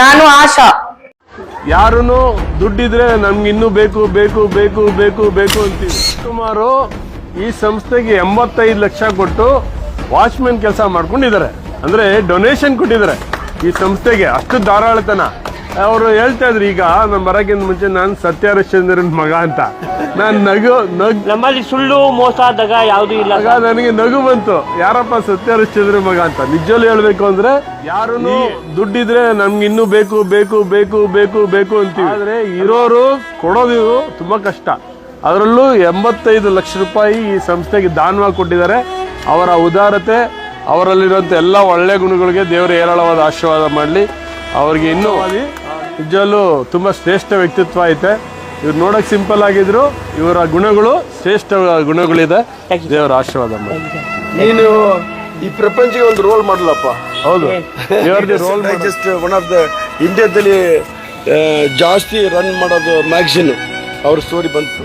ನಾನು ಆಶಾ. ಯಾರು ದುಡ್ಡಿದ್ರೆ ನಮ್ಗೆ ಇನ್ನು ಬೇಕು ಬೇಕು ಬೇಕು ಬೇಕು ಬೇಕು ಅಂತೀವಿ. ಸುಮಾರು ಈ ಸಂಸ್ಥೆಗೆ ಎಂಬತ್ತೈದು ಲಕ್ಷ ಕೊಟ್ಟು ವಾಚ್ಮೆನ್ ಕೆಲಸ ಮಾಡ್ಕೊಂಡಿದ್ದಾರೆ. ಅಂದ್ರೆ ಡೊನೇಷನ್ ಕೊಟ್ಟಿದ್ದಾರೆ. ಈ ಸಂಸ್ಥೆಗೆ ಅಷ್ಟು ಧಾರಾಳತನ. ಅವರು ಹೇಳ್ತಾ ಇದ್ರು ಈಗ ನಾನು ಬರೋಕ್ಕಿಂತ ಮುಂಚೆ ನಾನು ಸತ್ಯ ಹರಿಶ್ಚಂದ್ರನ್ ಮಗ ಅಂತ. ನಾನು ನಗು ನಗ್ ನಮ್ಮಲ್ಲಿ ಸುಳ್ಳು ಮೋಸ ದಗ ಯಾವುದು ಇಲ್ಲ ಆಗ ನನಗೆ ನಗು ಬಂತು. ಯಾರಪ್ಪ ಸತ್ಯ ಹರಿಶ್ಚಂದ್ರ ಮಗ ಅಂತ? ನಿಜವಲ್ಲೂ ಹೇಳ್ಬೇಕು ಅಂದ್ರೆ ಯಾರು ದುಡ್ಡಿದ್ರೆ ನಮ್ಗೆ ಇನ್ನೂ ಬೇಕು ಬೇಕು ಬೇಕು ಬೇಕು ಬೇಕು ಅಂತೀವಿ. ಆದ್ರೆ ಇರೋರು ಕೊಡೋದು ತುಂಬಾ ಕಷ್ಟ. ಅದರಲ್ಲೂ ಎಂಬತ್ತೈದು ಲಕ್ಷ ರೂಪಾಯಿ ಈ ಸಂಸ್ಥೆಗೆ ದಾನವಾಗಿ ಕೊಟ್ಟಿದ್ದಾರೆ. ಅವರ ಉದಾರತೆ ಅವರಲ್ಲಿರುವಂತ ಎಲ್ಲ ಒಳ್ಳೆ ಗುಣಗಳಿಗೆ ದೇವರು ಹೇರಳವಾದ ಆಶೀರ್ವಾದ ಮಾಡಲಿ. ಅವ್ರಿಗೆ ಇನ್ನೂ ನಿಜವಲ್ಲೂ ತುಂಬ ಶ್ರೇಷ್ಠ ವ್ಯಕ್ತಿತ್ವ ಐತೆ. ಇವ್ರು ನೋಡೋಕೆ ಸಿಂಪಲ್ ಆಗಿದ್ರು ಇವರ ಗುಣಗಳು ಶ್ರೇಷ್ಠ ಗುಣಗಳಿದೆ. ದೇವರ ಆಶೀರ್ವಾದ ನೀನು ಈ ಪ್ರಪಂಚಕ್ಕೆ ಒಂದು ರೋಲ್ ಮಾಡಲಪ್ಪ. ಹೌದು. Role just one of the ಇಂಡಿಯಾದಲ್ಲಿ ಜಾಸ್ತಿ ರನ್ ಮಾಡೋದು ಮ್ಯಾಗ್ಝಿನ್ ಅವ್ರ ಸ್ಟೋರಿ ಬಂತು.